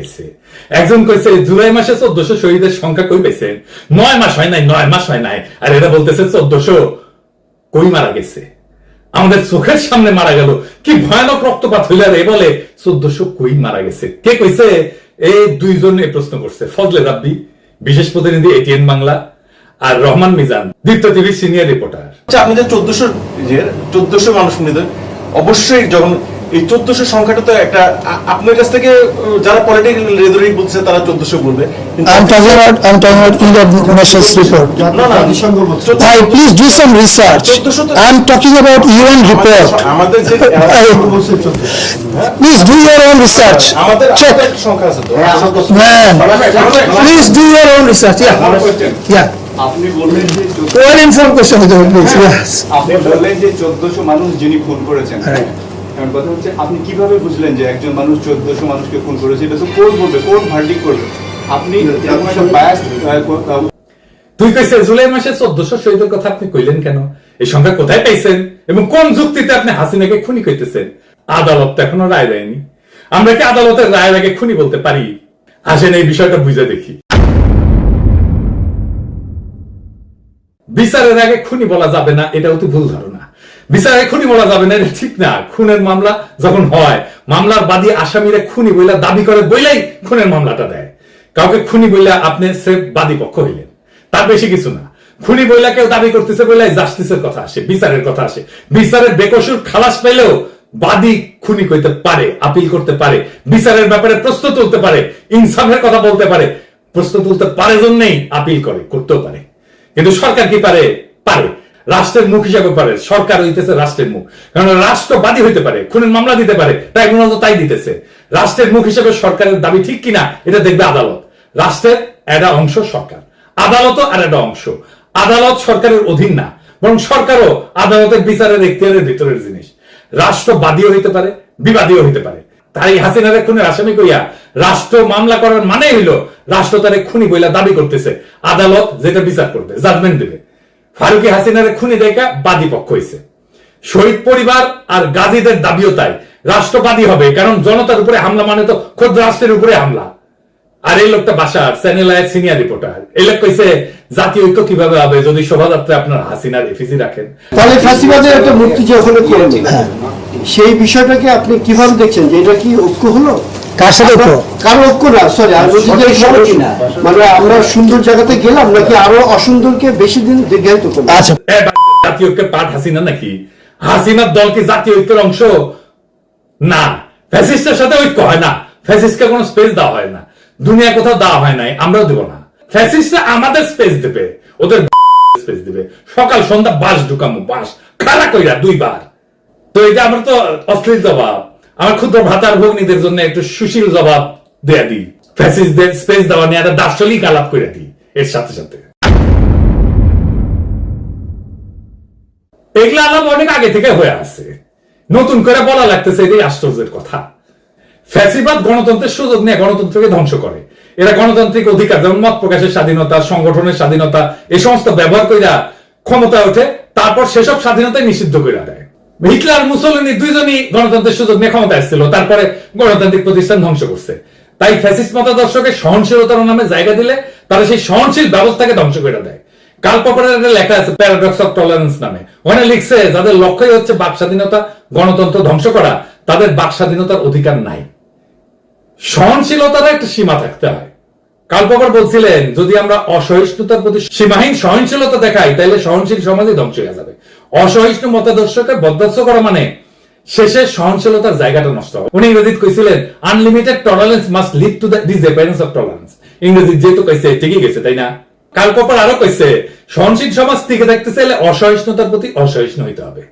দেখাইছে একজন কইছে, জুলাই মাসে চোদ্দশো শহীদের সংখ্যা কই পেয়েছেন নয় মাস হয় নাই, নয় মাস হয় নাই। আর এরা বলতেছে চোদ্দশো কই মারা গেছে? আমাদের চোখের সামনে মারা গেল। কি ভয়ানক রক্তপাত হইল এ বলে চোদ্দশো কই মারা গেছে? কে কইছে? এই দুইজন এই প্রশ্ন করছে। ফজলে রাব্বি, বিশেষ প্রতিনিধি এটিএন বাংলা, আর রহমান মিজান, দীপ্ত টিভির সিনিয়র রিপোর্টার। আচ্ছা আপনি যে চোদ্দশো চোদ্দশো মানুষ অবশ্যই যখন এই চোদ্দশো সংখ্যাটা তো একটা আপনার কাছ থেকে যারা পলিটিক্যাল রেদরিক বলছে তারা চোদ্দশো বলবে। আপনি বললেন যে চোদ্দশো মানুষ যিনি ফোন করেছেন। এখন কথা হচ্ছে আপনি কীভাবে বুঝলেন যে একজন মানুষ চোদ্দশো মানুষকে খুন করেছে? এটা তো কোর্ট বলবে কোর্ট ভার্ডিক করবে? আপনি তুই কইছে জুলাই মাসে চোদ্দশো শহীদের কথা আপনি কইলেন কেন? এই সংখ্যা কোথায় পাইছেন? এবং কোন যুক্তিতে আপনি হাসিনাকে খুনি কইতেছেন? আদালত তো এখনও রায় দেয়নি। আমরা কি আদালতের রায়ের আগে খুনি বলতে পারি? আসেন এই বিষয়টা বুঝে দেখি। বিচারের আগে খুনি বলা যাবে না এটা অতি ভুল ধারণা। বিচারে খুনি বলা যাবে না, এটা ঠিক না। খুনের মামলা যখন হয়, মামলার বাদী আসামিরা খুনি বইলা দাবি করে বইলাই খুনের মামলাটা দেয়। কাউকে খুনি বইলা আপনি সে বাদী পক্ষ হইলেন। তার বেশি কিছু না। খুনি বইলা কেউ দাবি করতেছে বইলাই জাস্টিসের কথা আসে, বিচারের কথা আসে। বিচারের বেকসুর খালাস পেলেও বাদী খুনি কইতে পারে, আপিল করতে পারে, বিচারের ব্যাপারে প্রশ্ন তুলতে পারে, ইনসাফের কথা বলতে পারে। প্রশ্ন তুলতে পারে জন্যই আপিল করে, করতেও পারে। কিন্তু সরকার কি পারে? পারে। রাষ্ট্রের মুখ হিসাবে পারে, সরকার হইতেছে রাষ্ট্রের মুখ। কারণ রাষ্ট্রবাদী হইতে পারে, খুনের মামলা দিতে পারে তাই মূলত তাই দিতেছে। রাষ্ট্রের মুখ হিসাবে সরকারের দাবি ঠিক কিনা, এটা দেখবে আদালত। রাষ্ট্রের একটা অংশ সরকার, আদালতও আর একটা অংশ। আদালত সরকারের অধীন না, বরং সরকারও আদালতের বিচারের এখতিয়ারের ভিতরের জিনিস। রাষ্ট্রবাদীও হইতে পারে, বিবাদীও হইতে পারে। তাই হাসিনারে খুনের আসামি কইয়া রাষ্ট্র মামলা করার মানে হইল, রাষ্ট্র তারে খুনি বইলা দাবি করতেছে। আদালত যেটা বিচার করবে জাজমেন্ট দেবে। ফারুকি হাসিনারে খুনি দেখা বাদী পক্ষ হইছে শহীদ পরিবার আর গাজীদের দাবিও তাই। রাষ্ট্রবাদী হবে কারণ জনতার উপরে হামলা মানে তো খোদ রাষ্ট্রের উপরে হামলা। আর এই লোকটা বাসার চ্যানেল সিনিয়র রিপোর্টার এই লোক কইছে জাতীয় ঐক্য কীভাবে হবে? যদি শোভাযাত্রা আপনার হাসিনার এফিসি রাখেন। তাহলে ফ্যাসিবাদের একটা মূর্তি যে ওখানে করল সেই বিষয়টাকে আপনি কীভাবে দেখছেন? যে এটা কি ঐক্য হলো? কার সাথে ঐক্য? কারও ঐক্য না? সরি আর বলছি যে মানে আমরা সুন্দর জায়গাতে গেলাম নাকি আরও অসুন্দরকে বেশি দিন দীর্ঘায়িত করলাম? আচ্ছা, জাতীয় ঐক্যের পাঠ হাসিনা নাকি? হাসিনার দল কি জাতীয় ঐক্যের অংশ? না। ফ্যাসিস্টের সাথে ঐক্য হয় না। ফ্যাসিস্টকে কোনো স্পেস দেওয়া হয় না। দুনিয়া কোথাও দেওয়া হয় নাই আমরাও দেব না। ফ্যাসিস্টরা আমাদের স্পেস দেবে। ওদের স্পেস দিবে। সকাল সন্ধ্যা বাস ঢুকামো বাস খারা কইরা দুইবার। তো এটা আমরা তো অশ্লীল জবাব আমার ক্ষুদ্র ভাতার ভগ্নীদের জন্য একটু সুশীল জবাব দেয়া দিই। ফ্যাসিস্টদের স্পেস দেওয়া নিয়ে একটা দার্শনিক আলাপ করে দিই, এর সাথে সাথে। এগুলো আলাপ অনেক আগে থেকে হয়ে আছে। নতুন করে বলা লাগতেছে এটাই আশ্চর্যের কথা। ফ্যাসিবাদ গণতন্ত্রের সুযোগ নিয়ে গণতন্ত্রকে ধ্বংস করে। এরা গণতান্ত্রিক অধিকার, যেমন মত প্রকাশের স্বাধীনতা, সংগঠনের স্বাধীনতা, এই সমস্ত ব্যবহার কইরা ক্ষমতায় ওঠে, তারপর সেসব স্বাধীনতায় নিষিদ্ধ করে দেয়। হিটলার মুসলিনী দুইজনই গণতন্ত্রের সুযোগ নিয়ে ক্ষমতা এসেছিল তারপরে গণতান্ত্রিক প্রতিষ্ঠান ধ্বংস করছে। তাই ফ্যাসিস্ট মতাদর্শকে সহনশীলতার নামে জায়গা দিলে তারা সেই সহনশীল ব্যবস্থাকে ধ্বংস করে দেয়। কাল লেখা আছে প্যারাডক্স অফ টলারেন্স নামে। ওখানে লিখছে, যাদের লক্ষ্যই হচ্ছে বাক স্বাধীনতা, গণতন্ত্র ধ্বংস করা, তাদের বাক স্বাধীনতার অধিকার নাই। সহনশীলতার একটা সীমা থাকতে হয়। কাল বলছিলেন, যদি আমরা অসহিষ্ণুতার প্রতি সীমাহীন সহনশীলতা দেখাই তাহলে সহনশীল সমাজই ধ্বংস হয়ে যাবে। অসহিষ্ণু মতাদর্শকে বদস্ত করা মানে শেষে সহনশীলতার জায়গাটা নষ্ট হবে। উনি ইংরেজিত কইছিলেন unlimited tolerance must lead to the disappearance of tolerance ইংরেজি যেহেতু কইছে, ঠিকই গেছে তাই না? কাল কপাল আরও কইছে, সহনশীল সমাজ টিকে থাকতে চাইলে অসহিষ্ণুতার প্রতি অসহিষ্ণু হইতে হবে।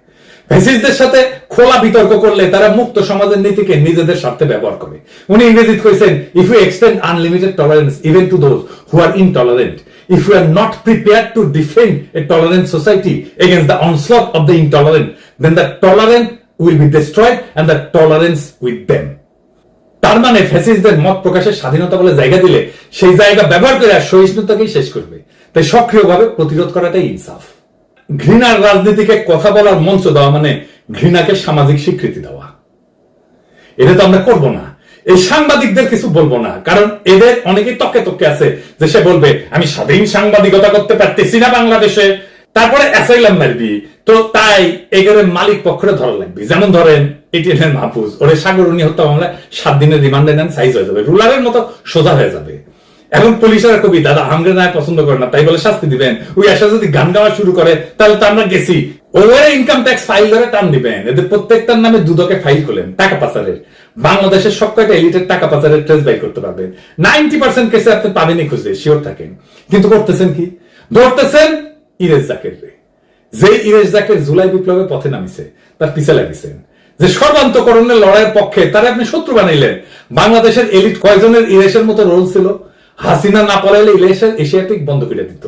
ফ্যাসিস্টদের সাথে খোলা বিতর্ক করলে তারা মুক্ত সমাজের নীতিকে নিজেদের স্বার্থে ব্যবহার করে। উনি ইংরেজিতে কইছেন if you extend unlimited tolerance even to those who are intolerant if you are not prepare to defend a tolerant society against the onslaught of the intolerant then the tolerant will be destroyed and the tolerance with them তার মানে ফ্যাসিস্টদের মত প্রকাশের স্বাধীনতা বলে জায়গা দিলে সেই জায়গা ব্যবহার করে আর সহিষ্ণুতাকেই শেষ করবে। তাই সক্রিয়ভাবে প্রতিরোধ করাটাই ইনসাফ। ঘৃণার রাজনীতিকে কথা বলার মঞ্চ দেওয়া মানে ঘৃণাকে সামাজিক স্বীকৃতি দেওয়া। এটা তো আমরা করব না। এই সাংবাদিকদের কিছু বলব না। কারণ এদের অনেকেই তকে তকে আছে যে সে বলবে, আমি স্বাধীন সাংবাদিকতা করতে পারতেছি না বাংলাদেশে। তারপরে অ্যাসাইলাম মারবি। তো তাই এগের মালিক পক্ষে ধরা লাগবে। যেমন ধরেন এটিএন মাহফুজ। ওরে সাগরণী হত্যা মামলায় সাত দিনের রিমান্ডে নেন, সাইজ হয়ে যাবে। রুলারের মতো সোজা হয়ে যাবে। এখন পুলিশের কবি, দাদা আমরে না পছন্দ করে না, তাই বলে শাস্তি দিবেন। ওই আশা যদি গান গাওয়া শুরু করে, তাহলে তো আমরা গেছি। ইনকাম ট্যাক্স ফাইল ধরে টান দিবেন। এদের প্রত্যেকটার নামে দুদকে ফাইল করলেন টাকা পাচারের। বাংলাদেশের সব কয়টা এলিটের টাকা পাচারের ট্রেস বাই করতে পারবেন। নাইনটি পার্সেন্ট কেসে আপনি পাবেনই খুঁজে শিওর থাকেন। কিন্তু করতেছেন কি? ধরতেছেন ইরেজ জাকের যে ইরেজ জাকের জুলাই বিপ্লবে পথে নামিছে, তার পিছে লাগিয়েছেন যে সর্বান্তকরণের লড়াইয়ের পক্ষে তারা আপনি শত্রু বানাইলেন। বাংলাদেশের এলিট কয়জনের ইরেশের মতো রোল ছিল? হাসিনা না পড়াইলে ইলেশন এশিয়াটিক বন্ধ করে দিত।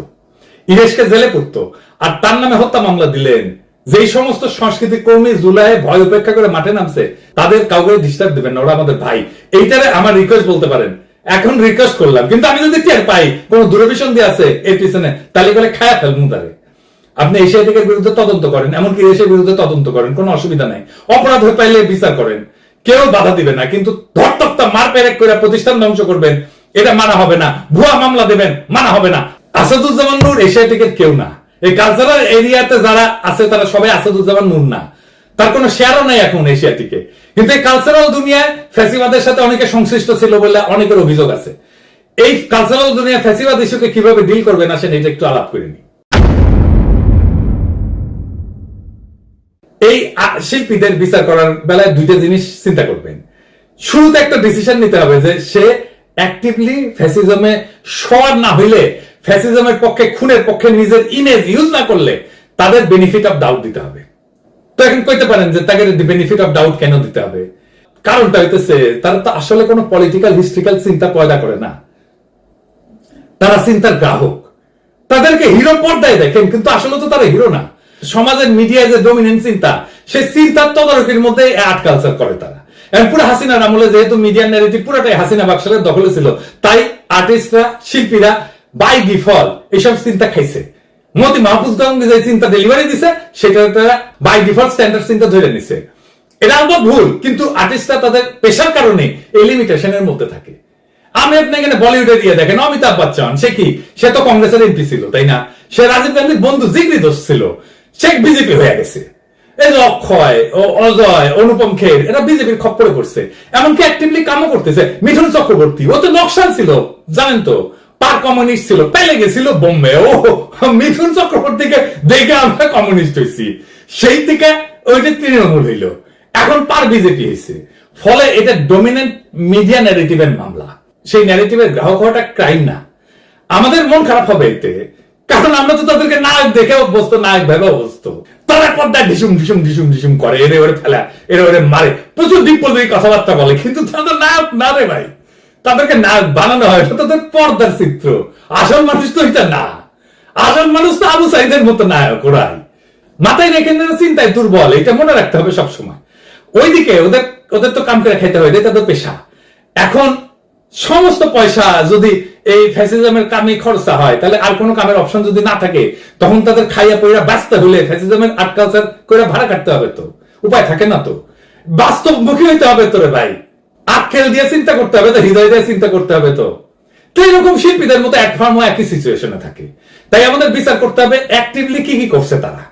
ইরেশকে জেলে পড়তো আর তার নামে হত্যা মামলা দিলেন। যেই সমস্ত সংস্কৃতি কর্মী জুলাই ভয় উপেক্ষা করে মাঠে নামছে, তাদের কাউকে ডিস্টার্ব দেবেন না, ওরা আমাদের ভাই। এইটারে আমার রিকোয়েস্ট বলতে পারেন। এখন রিকোয়েস্ট করলাম, কিন্তু আমি যদি টের পাই, কোন দূরভিশন দিয়ে আছে এর পিছনে, তাহলে করে খায়া ফেলব তারে। আপনি এশিয়াটিকের বিরুদ্ধে তদন্ত করেন, এমনকি এশিয়ার বিরুদ্ধে তদন্ত করেন, কোনো অসুবিধা নাই। অপরাধ হয়ে পাইলে বিচার করেন। কেউ বাধা দিবে না, কিন্তু ধরতক্তা মার পেরেক করে প্রতিষ্ঠান ধ্বংস করবেন এটা মানা হবে না। ভুয়া মামলা দেবেন, মানা হবে না। আসাদুজ্জামান নূর এশিয়াটিকের কেউ না। এই কালচারাল এরিয়াতে যারা আছে, তারা সবাই আসাদুজ্জামান নূর না। তার কোনো শেয়ারও নাই এখন এশিয়াটিকে কিন্তু এই কালচারাল দুনিয়ায় ফ্যাসিবাদের সাথে অনেকে সংশ্লিষ্ট ছিল বলে অনেকের অভিযোগ আছে। এই কালচারাল দুনিয়া ফ্যাসিবাদ ইস্যুকে কীভাবে ডিল করবেন আসেন এটা একটু আলাপ করে নিই। এই শিল্পীদের বিচার করার বেলায় দুইটা জিনিস চিন্তা করবেন। শুরুতে একটা ডিসিশন নিতে হবে যে সে অ্যাক্টিভলি ফ্যাসিজমে সর না হইলে ফ্যাসিজমের পক্ষে, খুনের পক্ষে নিজের ইমেজ ইউজ না করলে তাদের বেনিফিট অফ ডাউট দিতে হবে। তো এখন কইতে পারেন যে তাকে বেনিফিট অফ ডাউট কেন দিতে হবে? কারণটা হইতেছে, তারা তো আসলে কোনো পলিটিক্যাল হিস্ট্রিক্যাল চিন্তা পয়দা করে না। তারা চিন্তার গ্রাহক। তাদেরকে হিরো পর্দায় দেখেন, কিন্তু আসলে তো তারা হিরো না। সমাজের মিডিয়ায় যে ডমিনেন্ট চিন্তা, সেই চিন্তার তদারকির মধ্যে আর্ট কালচার করে তারা। পুরো হাসিনার আমলে যেহেতু মিডিয়ার ন্যারেটিভ পুরোটাই হাসিনা বাক্সের দখলে ছিল তাই আর্টিস্টরা শিল্পীরা বাই ডিফল্ট এইসব চিন্তা খাইছে মতি মাহফুজ গঙ্গে যে চিন্তা ডেলিভারি দিছে সেটা তারা বাই ডিফল্ট স্ট্যান্ডার্ড চিন্তা ধরে নিছে এটা আমার ভুল কিন্তু আর্টিস্টরা তাদের পেশার কারণে এই লিমিটেশনের মধ্যে থাকে আমি আপনি এখানে বলিউডে দিয়ে দেখেন অমিতাভ বচ্চন সে কি সে তো কংগ্রেসের এমপি ছিল তাই না সে রাজীব গান্ধীর বন্ধু জিগরি দোষ ছিল সে বিজেপি হয়ে গেছে এই যে অক্ষয় অজয়, অনুপম খের, এরা বিজেপির খপ্পরে পড়ছে। এমনকি অ্যাক্টিভলি কামও করতেছে। মিঠুন চক্রবর্তী ও তো নকশাল ছিল, জানেন তো? পার কমিউনিস্ট ছিল, পেলে গেছিল বোম্বে। ও, মিঠুন চক্রবর্তীকে দেখে আমরা কমিউনিস্ট হয়েছি। সেই থেকে তৃণমূল হইল। এখন পার বিজেপি হয়েছে। ফলে এটা ডমিনেন্ট মিডিয়া ন্যারেটিভের মামলা। সেই ন্যারেটিভের গ্রাহক হওয়াটা ক্রাইম না। আমাদের মন খারাপ হবে এতে। কারণ আমরা তো তাদেরকে নায়ক দেখে অভ্যস্ত, নায়ক ভেবে অভ্যস্ত। তারা পর্দায় ঢিসুম ঢিসুম ঢিসুম ঢিসুম করে। এরে, ওরে ফেলা, এরে, ওরে মারে। প্রচুর বিপদে কথাবার্তা বলে। কিন্তু তাদের নায়ক না রে ভাই। তাদেরকে নায়ক বানানো হয় এটা তাদের পর্দার চিত্র। আসল মানুষ তো এটা না। আসল মানুষ তো আবু সাইদের মতো নায়ক, ওরাই। মাথায় রেখে নিয়ে চিন্তায় দুর্বল। এটা মনে রাখতে হবে সবসময়। ওইদিকে ওদের ওদের তো কাম করে খেতে হয় এটাই তাদের পেশা। এখন সমস্ত পয়সা যদি এই ফ্যাসিজমের কামে খরচা হয়, তাহলে আর কোনো কামের অপশন যদি না থাকে, তখন তাদের খাইয়া পইরা ব্যস্ত হলে ফ্যাসিজমের আর্ট কালচার করে ভাড়া কাটতে হবে তো। উপায় থাকে না তো। বাস্তবমুখী হইতে হবে তো রে ভাই আক্কেল দিয়ে চিন্তা করতে হবে তো, হৃদয় দিয়ে চিন্তা করতে হবে তো। তো এরকম শিল্পীদের মতো এক ফার্মও একই সিচুয়েশনে থাকে। তাই আমাদের বিচার করতে হবে অ্যাক্টিভলি কি কি করছে তারা।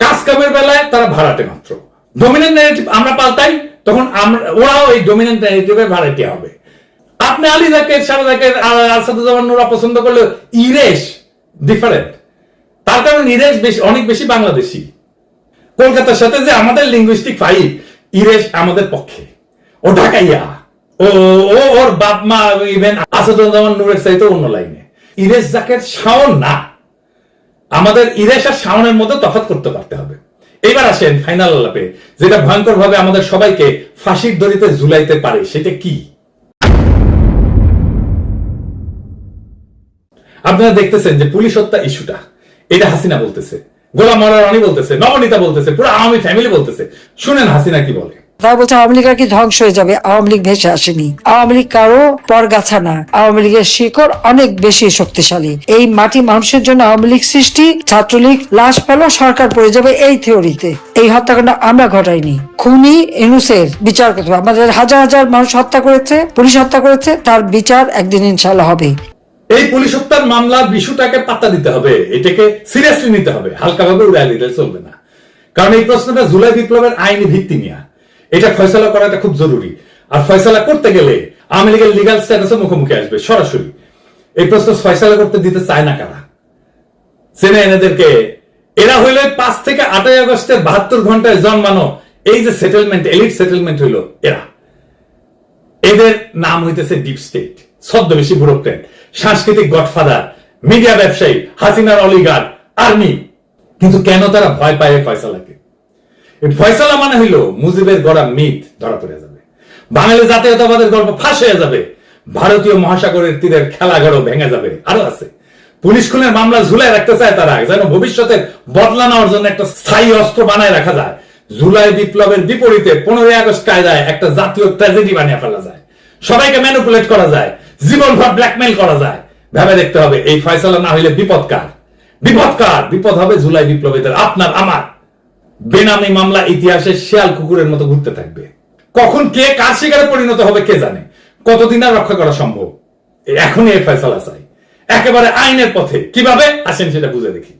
কাজ কামের বেলায় তারা ভাড়াটে মাত্র। ডমিনেন্ট ন্যারেটিভ আমরা পাল্টাই, তখন আমরা ওরাও এই ডমিনেন্ট ন্যারেটিভের ভাড়াটে হবে। আপনি আলী জাকের, সারা জাকের আসাদুজ্জামান নুরা পছন্দ করলে ইরেশ ডিফারেন্ট তার কারণ ইরেশ বেশি, অনেক বেশি বাংলাদেশি। কলকাতার সাথে যে আমাদের লিঙ্গুইস্টিক ফাইট ইরেশ আমাদের পক্ষে। ও ঢাকাইয়া। ও ও, ওর বাপ মা ইভেন আসাদুজ্জামান নূরের চাইতে অন্য লাইনে ইরেশ জাকের শাওন না। আমাদের ইরেশ আর শাওনের মধ্যে তফাৎ করতে পারতে হবে। এবার আসেন ফাইনাল আলাপে, যেটা ভয়ঙ্কর ভাবে আমাদের সবাইকে ফাঁসির দড়িতে ঝুলাইতে পারে, সেটা কি? আপনারা দেখতেছেন যে পুলিশ হত্যা ইস্যুটা। এটা হাসিনা বলতেছে। গোলাম মরার অনি বলতেছে, নবনীতা বলতেছে, পুরো আওয়ামী ফ্যামিলি বলতেছে। শুনেন হাসিনা কি বলে। তারা বলছে, আওয়ামী লীগ কি ধ্বংস হয়ে যাবে? আওয়ামী লীগ ভেসে আসেনি। আওয়ামী লীগ কারও পরগাছা না আওয়ামী লীগের শিকড় অনেক বেশি শক্তিশালী। এই মাটি মানুষের জন্য আওয়ামী লীগ সৃষ্টি, ছাত্রলীগ, লাশ পেল সরকার পড়ে যাবে এই থিওরিতে। এই হত্যাকাণ্ড আমরা ঘটাইনি। খুনি এনুসের বিচার করতে হবে। আমাদের হাজার হাজার মানুষ হত্যা করেছে, পুলিশ হত্যা করেছে, তার বিচার একদিন ইনশাল্লাহ হবে। এই পুলিশ হত্যার মামলার বিষয়টাকে পাত্তা দিতে হবে, এটাকে সিরিয়াসলি নিতে হবে। হালকাভাবে উড়াই দিলে চলবে না। কারণ এই প্রশ্নটা জুলাই বিপ্লবের আইনি ভিত্তি নিয়ে। এটা ফয়সলা করাটা খুব জরুরি। আর ফয়সলা করতে গেলে আওয়ামী লীগের লিগাল স্ট্যাটাসের মুখোমুখি আসবে, সরাসরি। এই প্রশ্ন ফয়সলা করতে দিতে চায় না কারা? চেনে এনেদেরকে, এরা হইল পাঁচ থেকে আটই আগস্টের বাহাত্তর ঘন্টায় জন্মানো এই যে সেটেলমেন্ট এলিট সেটেলমেন্ট হইল এরা। এদের নাম হইতেছে ডিপ স্টেট ছদ্মবেশী ব্যুরোক্রেট সাংস্কৃতিক গডফাদার, মিডিয়া ব্যবসায়ী, হাসিনার অলিগার আর্মি। কিন্তু কেন তারা ভয় পায় ফয়সালাকে? ফয়সালা মানে হইল মুজিবের গড়া মিথ ধরা পড়ে যাবে। বাঙালি জাতীয়তাবাদের গল্প ফাঁস হয়ে যাবে। ভারতীয় মহাসাগরের তীরের খেলাঘরও ভেঙে যাবে। আরও আছে। পুলিশ খুনের মামলা ঝুলাই রাখতে চায় তারা, যেন ভবিষ্যতের বদলা নেওয়ার জন্য একটা স্থায়ী অস্ত্র বানায় রাখা যায়। জুলাই বিপ্লবের বিপরীতে পনেরোই আগস্ট কায়দায় একটা জাতীয় ট্র্যাজেডি বানিয়ে ফেলা যায়। সবাইকে ম্যানুপুলেট করা যায়। জীবনভর ব্ল্যাকমেল করা যায়। ভেবে দেখতে হবে, এই ফয়সালা না হইলে বিপদ কার? বিপদ কার? বিপদ হবে জুলাই বিপ্লবীদের, আপনার, আমার। বেনামি মামলা ইতিহাসে শিয়াল কুকুরের মতো ঘুরতে থাকবে। কখন কে কার শিকারে পরিণত হবে কে জানে? কতদিন আর রক্ষা করা সম্ভব? এখনই এই ফয়সালা চাই। একেবারে আইনের পথে। কীভাবে? আসেন সেটা বুঝে দেখি।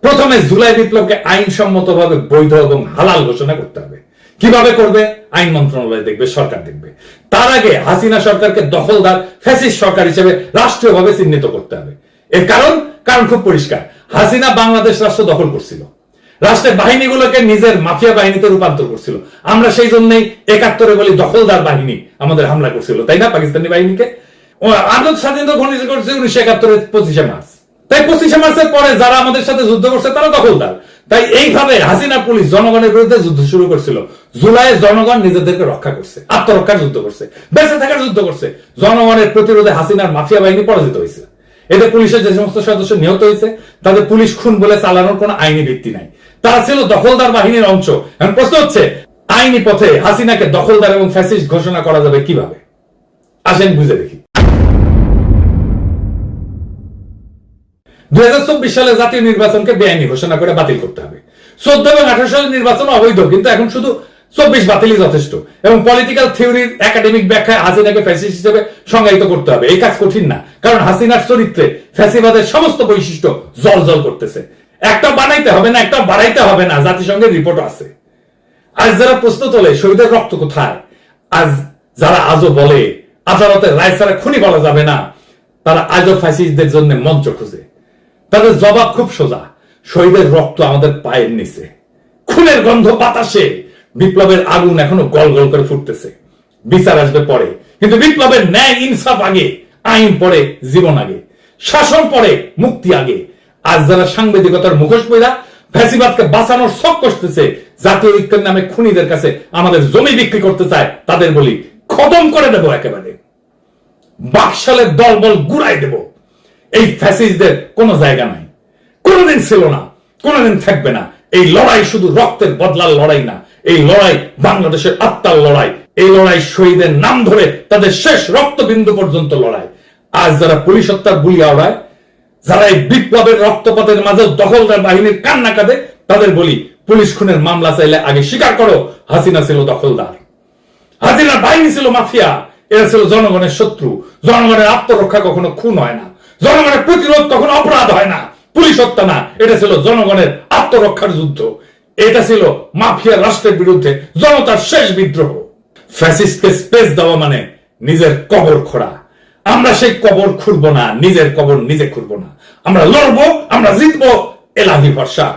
প্রথমে জুলাই বিপ্লবকে আইনসম্মতভাবে বৈধ এবং হালাল ঘোষণা করতে হবে। কীভাবে করবে? আইন মন্ত্রণালয় দেখবে, সরকার দেখবে। তার আগে হাসিনা সরকারকে দখলদার, ফ্যাসিস্ট সরকার হিসেবে রাষ্ট্রীয়ভাবে চিহ্নিত করতে হবে। এর কারণ? কারণ খুব পরিষ্কার, হাসিনা বাংলাদেশ রাষ্ট্র দখল করছিল। রাষ্ট্রের বাহিনীগুলোকে নিজের মাফিয়া বাহিনীতে রূপান্তর করছিল। আমরা সেই জন্যই একাত্তরে বলি দখলদার বাহিনী আমাদের হামলা করছিল, তাই না, পাকিস্তানি বাহিনীকে? আনন্দ স্বাধীনতা ঘনিষ্ঠ করছে উনিশশো একাত্তরের পঁচিশে মার্চ। তাই পঁচিশে মার্চের পরে যারা আমাদের সাথে যুদ্ধ করছে, তারা দখলদার। তাই এইভাবে হাসিনা পুলিশ জনগণের বিরুদ্ধে যুদ্ধ শুরু করছিল। জুলাইয়ে জনগণ নিজেদেরকে রক্ষা করছে, আত্মরক্ষার যুদ্ধ করছে, বেঁচে থাকার যুদ্ধ করছে। জনগণের প্রতিরোধে হাসিনার মাফিয়া বাহিনী পরাজিত হয়েছে। এতে পুলিশের যে সমস্ত সদস্য নিহত হয়েছে, তাদের পুলিশ খুন বলে চালানোর কোনো আইনি ভিত্তি নাই। তারা ছিল দখলদার বাহিনীর অংশ। এখন প্রশ্ন হচ্ছে, আইনি পথে হাসিনাকে দখলদার এবং ফ্যাসিস্ট ঘোষণা করা যাবে কীভাবে? আসেন বুঝে দেখি। দুই সালে জাতীয় নির্বাচনকে বেআইনি ঘোষণা করে বাতিল করতে হবে। চোদ্দ এবং আঠারো সালের নির্বাচন অবৈধ, কিন্তু এখন শুধু চব্বিশ বাতিলই যথেষ্ট এবং পলিটিক্যাল থিওরির একাডেমিক ব্যাখ্যায় হাসিনাকে ফ্যাসিস্ট হিসেবে সংজ্ঞায়িত করতে হবে। এই কাজ কঠিন না, কারণ হাসিনার চরিত্রে ফ্যাসিবাদের সমস্ত বৈশিষ্ট্য জল জল করতেছে। একটা বানাইতে হবে না, একটা বাড়াইতে হবে না, জাতিসংঘের রিপোর্ট আছে। আজ যারা প্রশ্ন তোলে, শহীদের রক্ত কোথায়? আজ যারা আজও বলে, আদালতের রায় ছাড়া খুনি বলা যাবে না, তারা আজও ফ্যাসিস্টদের জন্য মঞ্চ খুঁজে। তাদের জবাব খুব সোজা। শহীদের রক্ত আমাদের পায়ের নিচে। খুনের গন্ধ বাতাসে। বিপ্লবের আগুন এখনও গল গল করে ফুটতেছে। বিচার আসবে পরে। কিন্তু বিপ্লবের ন্যায় ইনসাফ আগে, আইন পরে, জীবন আগে। শাসন পরে, মুক্তি আগে। আজ যারা সাংবাদিকতার মুখোশ পইরা ফ্যাসিবাদকে বাঁচানোর শখ করতেছে জাতীয় ঐক্যের নামে খুনিদের কাছে আমাদের জমি বিক্রি করতে চায়, তাদের বলি খতম করে দেব একেবারে। বাকশালের দলবল গুড়াই দেব। এই ফ্যাসিস্টদের কোনো জায়গা নাই। কোনোদিন ছিল না, কোনোদিন থাকবে না। এই লড়াই শুধু রক্তের বদলার লড়াই না, এই লড়াই বাংলাদেশের আত্মার লড়াই। এই লড়াই শহীদের নাম ধরে তাদের শেষ রক্তবিন্দু পর্যন্ত লড়াই। আজ যারা পুলিশ হত্যার বুলি আওড়ায়, যারা এই বিপ্লবের রক্তপাতের মাঝে দখলদার বাহিনীর কান্না কাঁদে, তাদের বলি, পুলিশ খুনের মামলা চাইলে আগে স্বীকার করো, হাসিনা ছিল দখলদার। হাসিনার বাহিনী ছিল মাফিয়া, এরা ছিল জনগণের শত্রু। জনগণের আত্মরক্ষা কখনো খুন হয় না। জনগণের প্রতিরোধ তখন অপরাধ হয় না, পুলিশ হত্যা না। এটা ছিল জনগণের আত্মরক্ষার যুদ্ধ। এটা ছিল মাফিয়া রাষ্ট্রের বিরুদ্ধে জনতার শেষ বিদ্রোহ। ফ্যাসিস্টকে স্পেস দেওয়া মানে নিজের কবর খোঁড়া। আমরা সেই কবর খুঁড়বো না, নিজের কবর নিজে খুঁড়বো না। আমরা লড়বো, আমরা জিতবো, এলাহি ভরসা।